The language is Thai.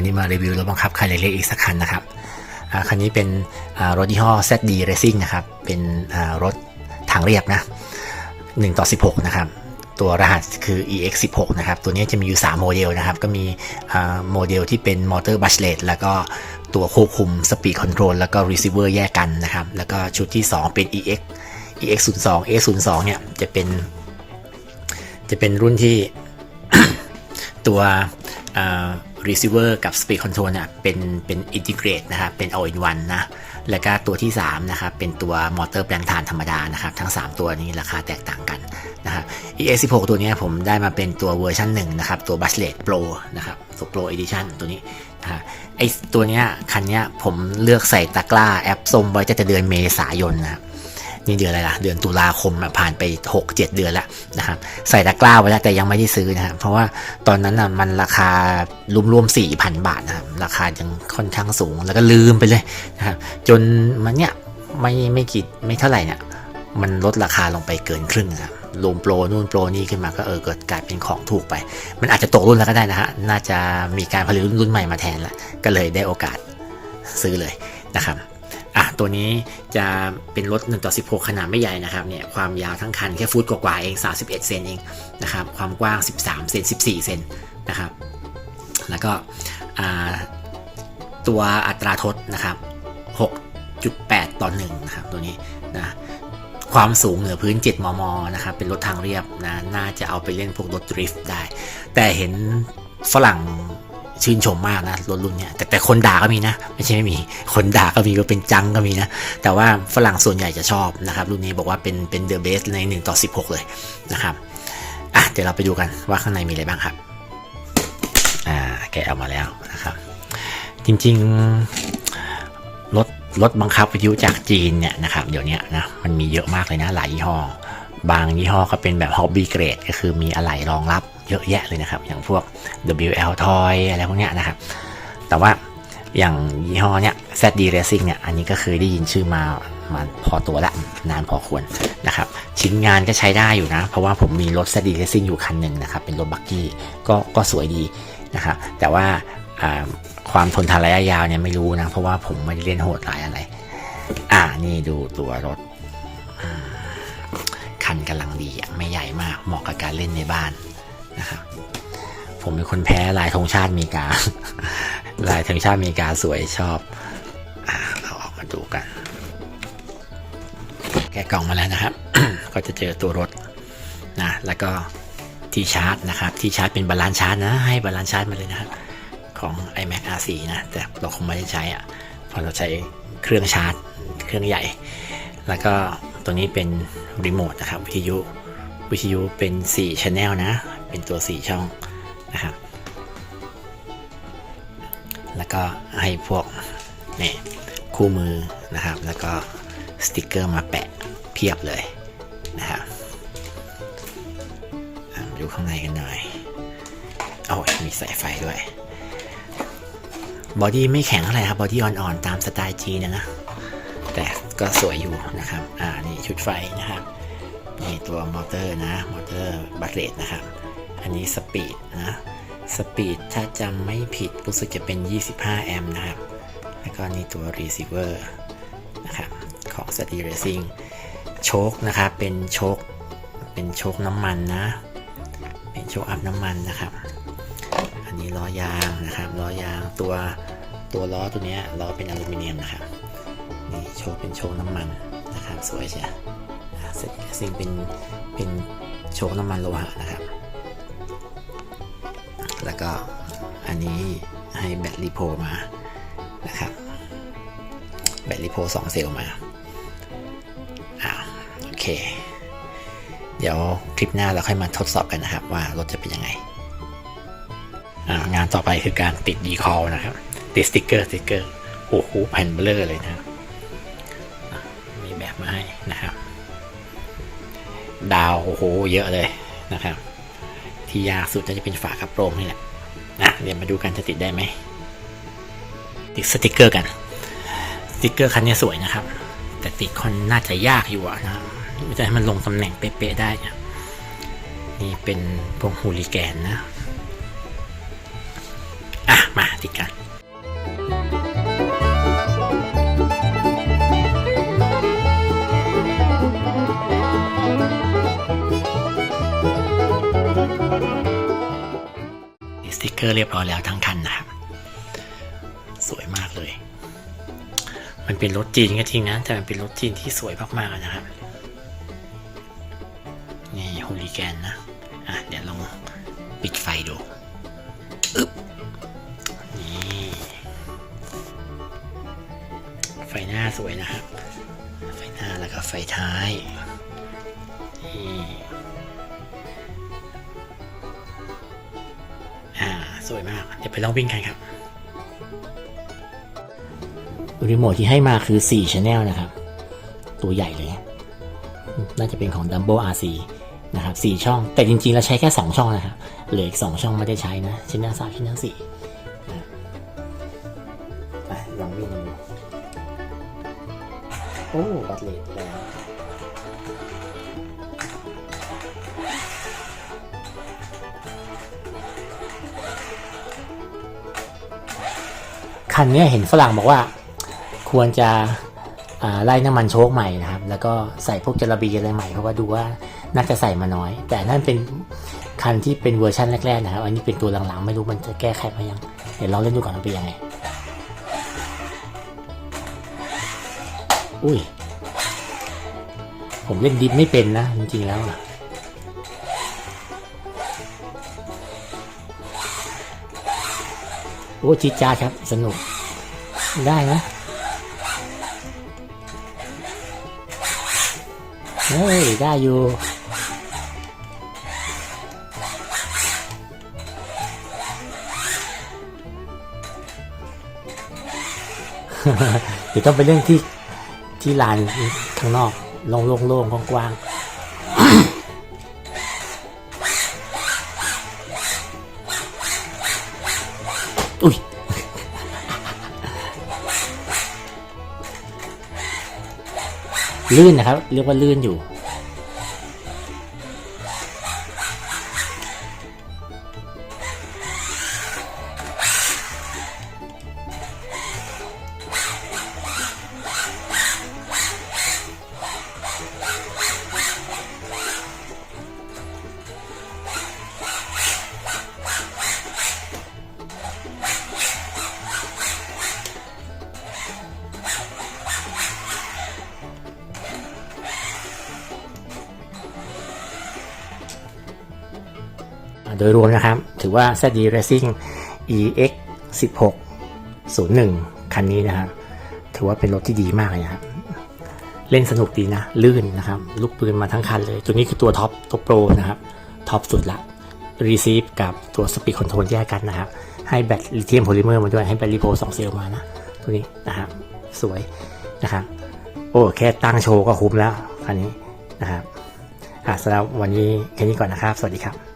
วันนี้มารีวิวรถบังคับคันเล็กๆอีกสักคันนะครับคันนี้เป็นรถยี่ห้อ ZD Racing นะครับ เป็นรถทางเรียบนะ1ต่อ 16 นะครับ ตัวรหัสคือ EX16 นะครับ ตัวนี้จะมีอยู่ 3 โมเดลนะครับ ก็มีโมเดลที่เป็นมอเตอร์บัชเลตแล้วก็ตัวควบคุม Speed Control แล้วก็ Receiver แยกกันนะครับ แล้วก็ชุดที่ 2 เป็น EX EX02 EX02 เนี่ยจะเป็น จะเป็นรุ่นที่ตัว receiver กับ speed control เนี่ยเป็นเป็น integrate นะครับเป็น all in one นะแล้วก็ตัวที่ 3 นะครับ เป็นตัวมอเตอร์แปลงถ่านธรรมดานะครับ ทั้ง 3 ตัวนี้ราคาแตกต่างกันนะครับ ES16 ตัวนี้ผมได้มาเป็นตัวเวอร์ชัน1นะครับ ตัว Brushless Pro นะครับตัว Pro Edition ตัวนี้นะฮะไอตัวเนี้ยคันเนี้ยผมเลือกใส่ตะกร้าแอปส้มไว้จะเดือนเมษายนนะครับ นี่เดือนอะไรล่ะ เดือนตุลาคมผ่านไป 6 7 เดือนแล้วนะครับใส่ตะกร้าไว้แล้วแต่ยังไม่ได้ซื้อนะครับเพราะว่าตอนนั้นอะมันราคารวมๆ4,000บาทนะครับราคายังค่อนข้างสูงแล้วก็ลืมไปเลยนะครับจนมันเนี่ยไม่ไม่กี่ไม่เท่าไหร่เนี่ยมันลดราคาลงไปเกินครึ่งนะครับรวมโปรนู่นโปรนี่ขึ้นมาก็เออเกิดกลายเป็นของถูกไป มันอาจจะตกรุ่นแล้วก็ได้นะฮะน่าจะมีการผลิตรุ่นใหม่มาแทนล้วก็เลยได้โอกาสซื้อเลยนะครับ อะตัวนี้จะเป็นรถ1ต่อ16 ขนาดไม่ใหญ่นะครับเนี่ยความยาวทั้งคันแค่ฟุตกว่าๆเอง 31 เซนเองนะครับความกว้าง 13 เซน 14 เซนนะครับ แล้วก็อ่าตัวอัตราทดนะครับ 6.8 ต่อ1นะครับตัวนี้นะความสูงเหนือพื้น 7 มม นะครับ เป็นรถทางเรียบนะ น่าจะเอาไปเล่นพวกรถดริฟต์ได้ แต่เห็นฝรั่ง ชื่นชมมากนะรถรุ่นเนี้ยแต่แต่คนด่าก็มีนะ ไม่ใช่ไม่มี คนด่าก็มีก็เป็นจังก็มีนะ แต่ว่าฝรั่งส่วนใหญ่จะชอบนะครับ รุ่นนี้บอกว่าเป็นเป็นเดอะเบสใน 1 ต่อ 16 เลยนะครับอะเดี๋ยวเราไปดูกันว่าข้างในมีอะไรบ้างครับอ่าแกะออกมาแล้วนะครับ จริงๆรถรถบังคับวิทยุจากจีนเนี่ยนะครับเดี๋ยวนี้นะมันมีเยอะมากเลยนะหลายยี่ห้อบางยี่ห้อก็เป็นแบบ hobby grade ก็คือมีอะไหล่รองรับ เยอะแยะเลยนะครับ อย่างพวก WL Toy อะไรพวกเนี้ยนะครับ แต่ว่าอย่างยี่ห้อเนี้ย ZD Racing เนี่ย อันนี้ก็เคยได้ยินชื่อมามาพอตัวละนานพอควรนะครับ ชิ้นงานก็ใช้ได้อยู่นะ เพราะว่าผมมีรถ ZD Racing อยู่คันหนึ่งนะครับ เป็นรถบักกี้ก็ก็สวยดีนะครับ แต่ว่าความทนทานระยะยาวเนี่ยไม่รู้นะ เพราะว่าผมไม่ได้เล่นโหดหลายอะไร อ่านี่ดูตัวรถคันกำลังดีอะไม่ใหญ่มากเหมาะกับการเล่นในบ้าน นะครับผมเป็นคนแพ้ลายธงชาติอเมริกา ลายธงชาติอเมริกาสวยชอบอ่าเราออกมาดูกัน แกะกล่องมาแล้วนะครับ ก็จะเจอตัวรถนะแล้วก็ที่ชาร์จนะครับที่ชาร์จเป็นบาลานซ์ชาร์จนะ ให้บาลานซ์ชาร์จมาเลยนะครับของ iMac R4 นะแต่เราคงไม่ได้ใช้อะเพราะเราใช้เครื่องชาร์จ เครื่องใหญ่ แล้วก็ตัวนี้เป็นรีโมทนะครับวิทยุ วิทยุเป็น4 Channel นะ เป็นตัว 4 ช่องนะครับ แล้วก็ให้พวกนี่คู่มือนะครับ แล้วก็สติกเกอร์มาแปะเพียบเลยนะครับมาดูข้างในกันหน่อยโอ้ยมีสายไฟด้วย บอดี้ไม่แข็งเท่าไหร่ครับ บอดี้อ่อนๆ ตามสไตล์จีนนะนะ แต่ก็สวยอยู่นะครับ อ่า นี่ชุดไฟนะครับ นี่ตัวมอเตอร์นะ มอเตอร์บัตเลตนะครับ อันนี้สปีดนะ สปีดถ้าจำไม่ผิดรู้สึกจะเป็น 25 แอมป์นะครับ แล้วก็นี่ตัว receiver นะครับของ s t Racing โชคนะครับเป็นโชคเป็นโชคน้ำมันนะ เป็นโชคอัพน้ำมันนะครับ อันนี้ล้อยางนะครับล้อยางตัวตัวล้อตัวนี้ล้อเป็นอลูมิเนียมนะครับนี่โชว์เป็นโชว์น้ำมันนะครับสวยใช่ไหม สิ่งเป็นเป็นโชว์น้ำมันโลหะนะครับ แล้วก็อันนี้ให้แบตลิโพมานะครับแบตลิโพสองเซลล์มาอ่าโอเค เดี๋ยวคลิปหน้าเราค่อยมาทดสอบกันนะครับ ว่ารถจะเป็นยังไงอ่างานต่อไปคือการติดดีคอลนะครับติดสติกเกอร์สติกเกอร์โอ้โหแผ่นเบลอเลยนะครับ ดาวโอ้โหเยอะเลยนะครับ ที่ยากสุดจะเป็นฝากระโปรงนี่แหละนะเดี๋ยวมาดูกันจะติดได้ไหมติดสติกเกอร์กัน สติกเกอร์คันนี้สวยนะครับ แต่ติดคนน่าจะยากอยู่ะนะจะให้มันลงตำแหน่งเป๊ะๆได้นี่เป็นพวกฮูลิแกนนะ อะ มาติดกัน เกอร์เรียบร้อยแล้วทั้งคันนะครับ สวยมากเลย มันเป็นรถจีนก็จริงนะ แต่มันเป็นรถจีนที่สวยมากๆนะครับ นี่ฮูลิแกนนะ อะ เดี๋ยวลองปิดไฟดูอึ๊บนี่ไฟหน้าสวยนะครับ ไฟหน้าแล้วก็ไฟท้ายนี่ สวยมาก เดี๋ยวไปลองวิ่งกันครับรีโมทที่ให้มาคือ 4 Channel นะครับ ตัวใหญ่เลย น่าจะเป็นของ Dumbo RC นะครับ4ช่อง แต่จริงๆ เราใช้แค่ 2 ช่องนะครับ เหลืออีก 2 ช่องไม่ได้ใช้นะ Channel 3 Channel 4นะไปลองวิ่งกันดูโอ้ บัตรเลทแล้ว คันเนี้ยเห็นฝรั่งบอกว่า ควรจะไล่น้ำมันโชคใหม่นะครับ แล้วก็ใส่พวกจระบีอะไรใหม่เพราะว่าดูว่าน่าจะใส่มาน้อย แต่นั่นเป็นคันที่เป็นเวอร์ชันแรกๆนะครับ อันนี้เป็นตัวหลังๆ ไม่รู้มันจะแก้ไขมายัง เดี๋ยวลองเล่นดูก่อนว่าเป็นยังไง อุ้ย ผมเล่นดิฟไม่เป็นนะ จริงๆแล้วอะโอ้จีจ้าครับ สนุก ได้นะเฮ้ย ได้อยู่เดี๋ยวต้องไปเล่นที่ที่ลานข้างนอกโล่งๆๆกว้างๆอุ้ย ลื่นนะครับ เรียกว่าลื่นอยู่ โดยรวมนะครับ ถือว่า ZD Racing EX 16 01 คันนี้นะครับ ถือว่าเป็นรถที่ดีมากเลยนะครับ เล่นสนุกดีนะ ลื่นนะครับ ลูกปืนมาทั้งคันเลย ตัวนี้คือตัวท็อปตัวโปรนะครับ ท็อปสุดละ Receive กับตัว Speed Control แยกกันนะครับ ให้แบตลิเธียมโพลิเมอร์มาด้วย ให้แบตลิโพ2เซลล์มานะ ตัวนี้นะครับ สวยนะครับ โอ้แค่ตั้งโชว์ก็คุ้มแล้วคันนี้นะครับอะสำหรับวันนี้แค่นี้ก่อนนะครับ สวัสดีครับ